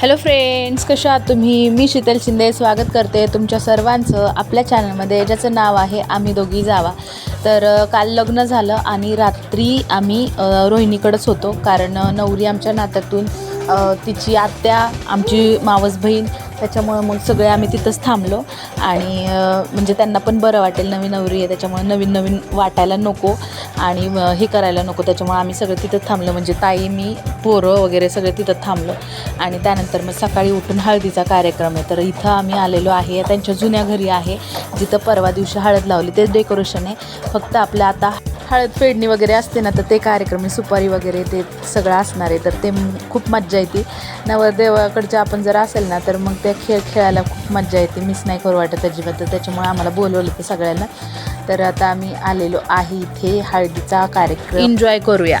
Hello friends कशा आहात तुम्ही? मी शीतल शिंदे स्वागत करते तुमच्या सर्वांचं आपल्या चॅनलमध्ये ज्याचं नाव आहे आम्ही दोघी जावा. तर काल लग्न झालं आणि रात्री आम्ही रोहिणीकडंच होतो. कारण नवरी आमच्या नात्यातून तिची आत्या आमची मावस बहीण त्याच्यामुळं मग सगळे आम्ही तिथंच थांबलो. आणि म्हणजे त्यांना पण बरं वाटेल नवीन नवरी आहे त्याच्यामुळे नवीन नवीन वाटायला नको. आणि हे करायला नको त्याच्यामुळे आम्ही सगळं तिथं थांबलो. म्हणजे ताई मी पोरं वगैरे सगळे तिथं थांबलो. आणि त्यानंतर मग सकाळी उठून हळदीचा कार्यक्रम आहे. तर इथं आम्ही आलेलो आहे. त्यांच्या जुन्या घरी आहे. जिथं परवा दिवशी हळद लावली तेच डेकोरेशन आहे. फक्त आपलं आता हळद फेडणी वगैरे असते ना तर ते कार्यक्रम आहे सुपारी वगैरे ते सगळं असणार आहे. तर ते खूप मज्जा येते. नवरदेवाकडच्या आपण जर असेल ना तर मग त्या खेळ खेळायला खूप मज्जा येते. मिस नाही करू वाटत अजिबात. तर त्याच्यामुळे आम्हाला बोलवलं ते सगळ्यांना. तर आता आम्ही आलेलो आहे इथे. हळदीचा कार्यक्रम. एन्जॉय करूया.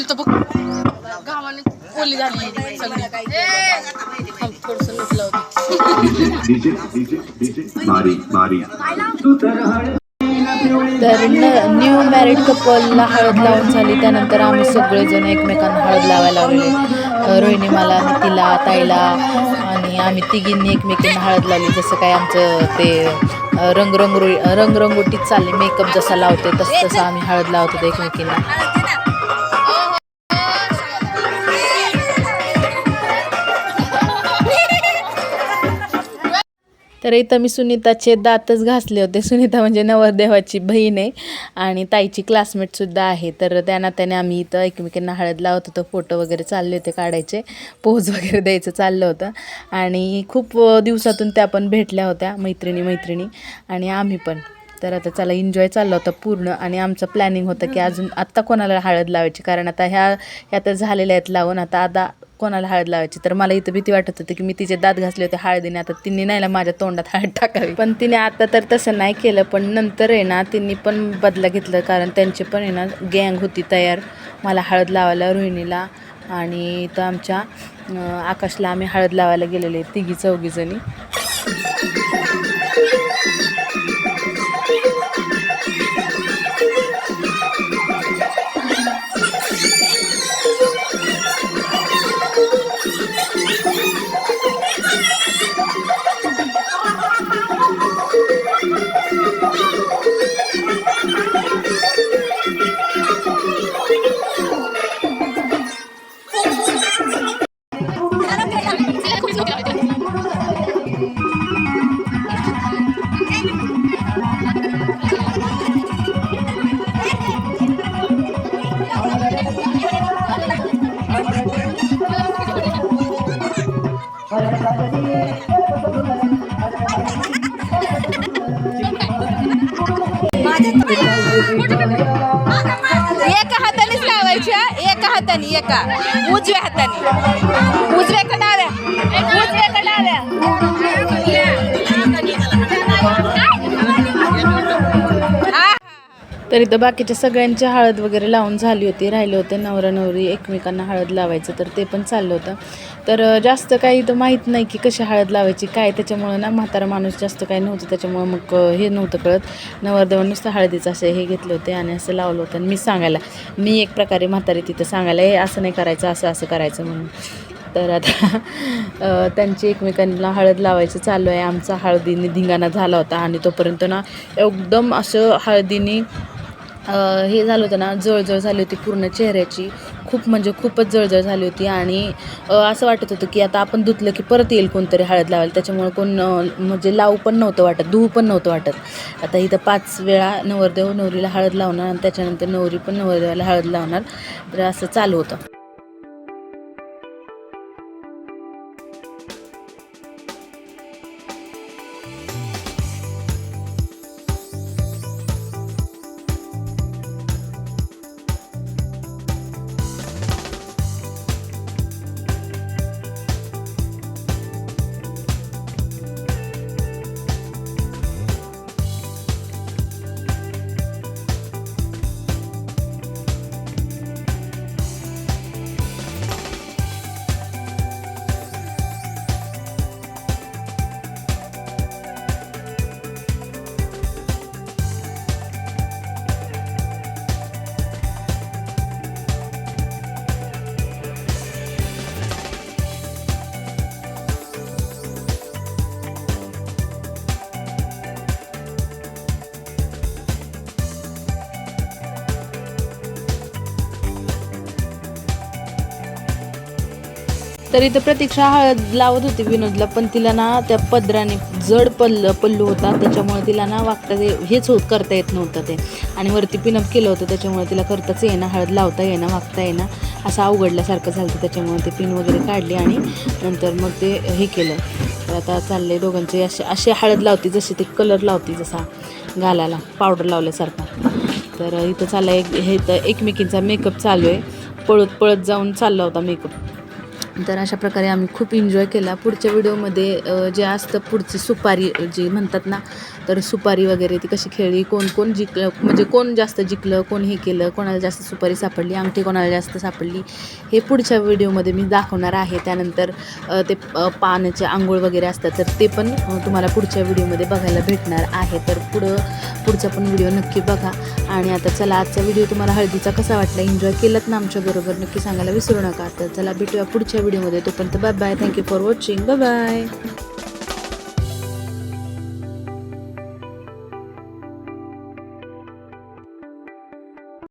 तर बघ गावाने ओली झाली थोडस लुटलं होतं तर न्यू मॅरिड कपलला हळद लावून झाली. त्यानंतर आम्ही सगळेजण एकमेकांना हळद लावायला लागले. रोहिणी मला तिला ताईला आणि आम्ही तिघींनी एकमेकींना हळद लावली जसं काय आमचं ते रंगरंगोळी रंगरंगोटीत चालली मेकअप जसा लावते तसं तसं आम्ही हळद लावतो एकमेकींना. तर इथं मी सुनीताचे दातच घासले होते. सुनीता म्हणजे नवरदेवाची बहीण आहे आणि ताईची क्लासमेटसुद्धा आहे. तर त्या नात्याने आम्ही इथं एकमेकींना हळद लावत होतो. फोटो वगैरे चालले होते काढायचे. पोज वगैरे द्यायचं चाललं होतं. आणि खूप दिवसातून त्या पण भेटल्या होत्या मैत्रिणी मैत्रिणी. आणि आम्ही पण. तर आता चला एन्जॉय चालला होता पूर्ण. आणि आमचं प्लॅनिंग होतं की अजून आत्ता कोणाला हळद लावायची? कारण आता ह्या ह्या तर झालेल्या आहेत लावून. आता आता कोणाला हळद लावायची? तर मला इथं भीती वाटत होती की मी तिचे दात घासले होते हळदीने आता तिने नाही ना माझ्या तोंडात हळद टाकावी. पण तिने आता तर तसं नाही केलं पण नंतर आहे ना तिने पण बदला घेतलं कारण त्यांची पण आहे ना गँग होती तयार. मला हळद लावायला रोहिणीला आणि तर आमच्या आकाशला आम्ही हळद लावायला गेलेले तिघी चौघीजणी. एका हातानेच लावायच्या एका हाताने एका. उजव्या हाताने. उजव्या का डाव्या उजव्या का डाव्या तर इथं बाकीच्या सगळ्यांची हळद वगैरे लावून झाली होती राहिले होते नवरा नवरी एकमेकांना हळद लावायचं तर ते पण चाललं होतं. तर जास्त काही इथं माहीत नाही की कशी हळद लावायची काय त्याच्यामुळं ना म्हातारा माणूस जास्त काही नव्हतं त्याच्यामुळं मग हे नव्हतं कळत. नवरदेवानं नुसतं हळदीचं असे हे घेतले होते आणि असं लावलं होतं. आणि मी सांगायला मी एक प्रकारे म्हातारी तिथं सांगायला हे असं नाही करायचं असं असं करायचं म्हणून. तर आता त्यांची एकमेकांना हळद लावायचं चालू आहे. आमचा हळदीने धिंगाणा झाला होता आणि तोपर्यंत ना एकदम असं हळदीने हे झालं होतं ना जळजळ झाली होती पूर्ण चेहऱ्याची. खूप म्हणजे खूपच जळजळ झाली होती आणि असं वाटत होतं की आता आपण धुतलं की परत येईल कोणतरी हळद लावायला. त्याच्यामुळे कोण म्हणजे लावू पण नव्हतं वाटत धुवू पण नव्हतं वाटत. आता इथं पाच वेळा नवरदेव नवरीला हळद लावणार आणि त्याच्यानंतर नवरी पण नवरदेवाला हळद लावणार. तर असं चालू होतं. तर इथं प्रतीक्षा हळद लावत होती विनोदला पण तिला ना त्या पदराने जड पल्ल पल्लू होता. त्याच्यामुळे तिला ना वागता ते हेच होत करता येत नव्हतं ते. आणि वरती पिनअप केलं होतं त्याच्यामुळे तिला करताच येणं हळद लावता येणं वागता येणं असं अवघडल्यासारखं झालं होतं त्याच्यामुळे ते पिन वगैरे काढली आणि नंतर मग ते हे केलं. तर आता चालले दोघांचे असे असे हळद लावते जशी ते कलर लावती जसा घालायला पावडर लावल्यासारखा. तर इथं चाललं एक हे तर एकमेकींचा मेकअप चालू आहे. पळत पळत जाऊन चालला होता मेकअप तर अशा प्रकारे आम्ही खूप एन्जॉय केला. पुढच्या व्हिडिओमध्ये जे असतं पुढची सुपारी जी म्हणतात ना तर सुपारी वगैरे ती कशी खेळली कोण कोण जिंकलं म्हणजे कोण जास्त जिंकलं कोण हे केलं कोणाला जास्त सुपारी सापडली अंगठी कोणाला जास्त सापडली हे पुढच्या व्हिडिओमध्ये मी दाखवणार आहे. त्यानंतर ते अ, पाण्याचे आंघोळ वगैरे असतात तर ते पण तुम्हाला पुढच्या व्हिडिओमध्ये बघायला भेटणार आहे. तर पुढं पुढचा पण व्हिडिओ नक्की बघा. आणि आता चला आजचा व्हिडिओ तुम्हाला हळदीचा कसा वाटला? एन्जॉय केलात ना आमच्याबरोबर नक्की सांगायला विसरू नका. तर चला भेटूया पुढच्या व्हिडिओमध्ये तोपर्यंत bye bye. Thank you for watching bye bye